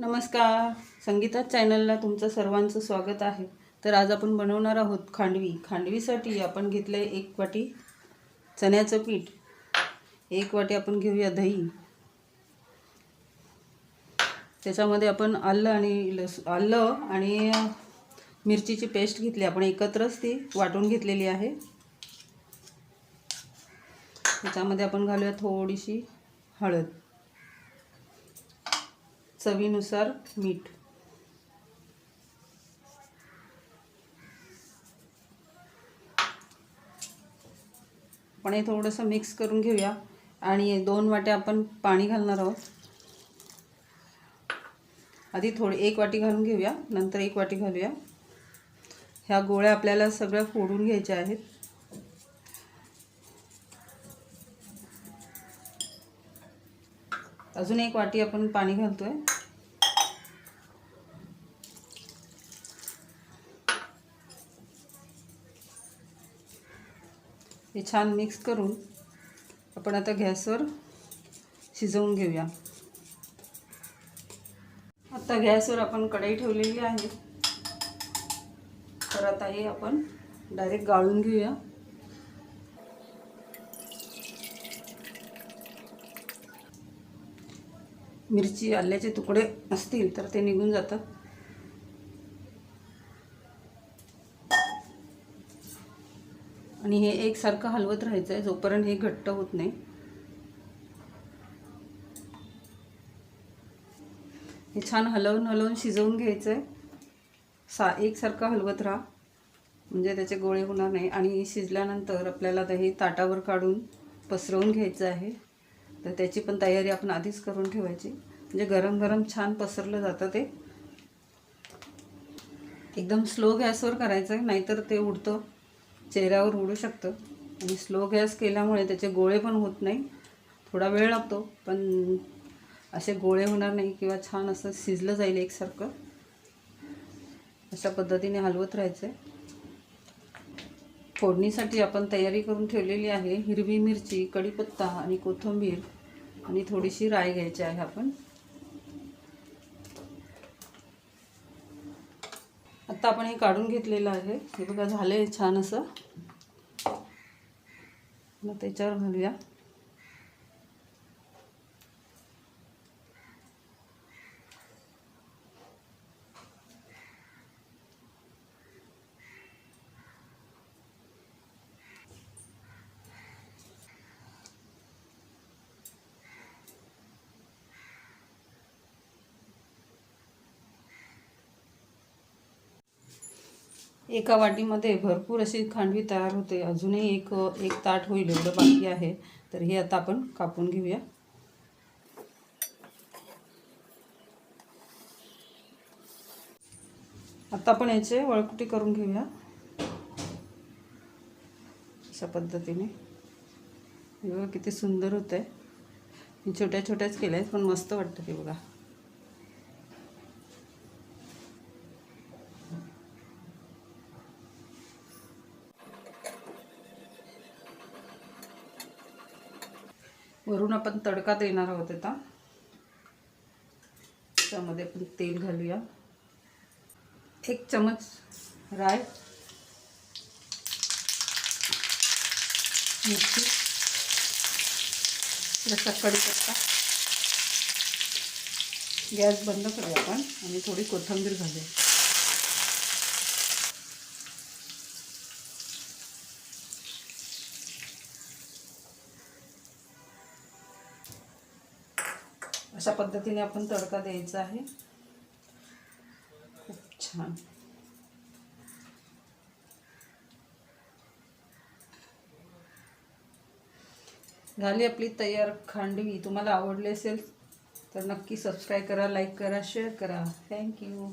नमस्कार. संगीता चॅनलला तुमचं सर्वांचं स्वागत आहे. तर आज आपण बनवणार आहोत खांडवी. खांडवीसाठी आपण घेतलं आहे एक वाटी चण्याचं पीठ एक वाटी आपण घेऊया दही. त्याच्यामध्ये आपण आलं आणि लस आलं आणि मिरचीची पेस्ट घेतली. आपण एकत्रच ती वाटून घेतलेली आहे. त्याच्यामध्ये आपण घालूया थोडीशी हळद. चवीनुसार मीठ. आपण हे थोडंसं मिक्स करून घेऊया. आणि दोन वाट्या आपण पाणी घालणार आहोत. आधी थोडी एक वाटी घालून घेऊया. नंतर एक वाटी घालूया. ह्या गोळ्या आपल्याला सगळ्या फोडून घ्यायच्या आहेत. अजून एक वाटी आपण पाणी घालतो आहे हे छान मिक्स करून आपण आता गॅसवर शिजवून घेऊया. आता गॅसवर आपण कढई ठेवलेली आहे. तर आता हे आपण डायरेक्ट गाळून घेऊया. मिरची आल्याचे तुकडे असतील तर ते निघून जातात आणि हे एकसारखं हलवत राहायचं आहे जोपर्यंत हे घट्ट होत नाही. हे छान हलवून हलवून शिजवून घ्यायचं आहे सा एकसारखं हलवत राहा. म्हणजे त्याचे गोळे होणार नाही. आणि शिजल्यानंतर आपल्याला दही ताटावर काढून पसरवून घ्यायचं आहे. तर त्याची पण तयारी आपण आधीच करून ठेवायची. म्हणजे गरम गरम छान पसरलं जातं ते. एकदम स्लो गॅसवर करायचं आहे नाहीतर ते उडतं. चेहऱ्यावर उडू शकतं. आणि स्लो गॅस केल्यामुळे त्याचे गोळे पण होत नाही. थोडा वेळ लागतो पण असे गोळे होणार नाही किंवा छान असं शिजलं जाईल एकसारखं. अशा पद्धतीने हलवत राहायचं आहे फोडणीसाठी आपण तयारी करून ठेवलेली आहे हिरवी मिरची कढीपत्ता आणि कोथिंबीर. आणि थोडीशी राय घ्यायची आहे आपण. आता आपण हे काढून घेतलेलं आहे. हे बघा झालं आहे छान असं. मग त्याच्यावर घालूया. एका वाटीमध्ये भरपूर अशी खांडवी तयार होते. अजूनही एक एक ताट होईल एवढं बाकी आहे. तर हे आता आपण कापून घेऊया. आता आपण याचे वळकुटी करून घेऊया. अशा पद्धतीने. हे बघा किती सुंदर होतं आहे छोट्या छोट्याच केल्या आहेत पण मस्त वाटतं ते बघा. वरून आपण तडका देणार आहोत आता. त्यामध्ये आपण तेल घालूया. एक चमच राय. मिरची. रसा कढीपत्ता गॅस बंद करूया आपण आणि थोडी कोथिंबीर घालूया. अशा पद्धतीने आपण तडका द्यायचा आहे. खूप छान. झाली आपली तयार खांडवी. तुम्हाला आवडली असेल तर नक्की सबस्क्राईब करा लाईक करा शेअर करा. थँक्यू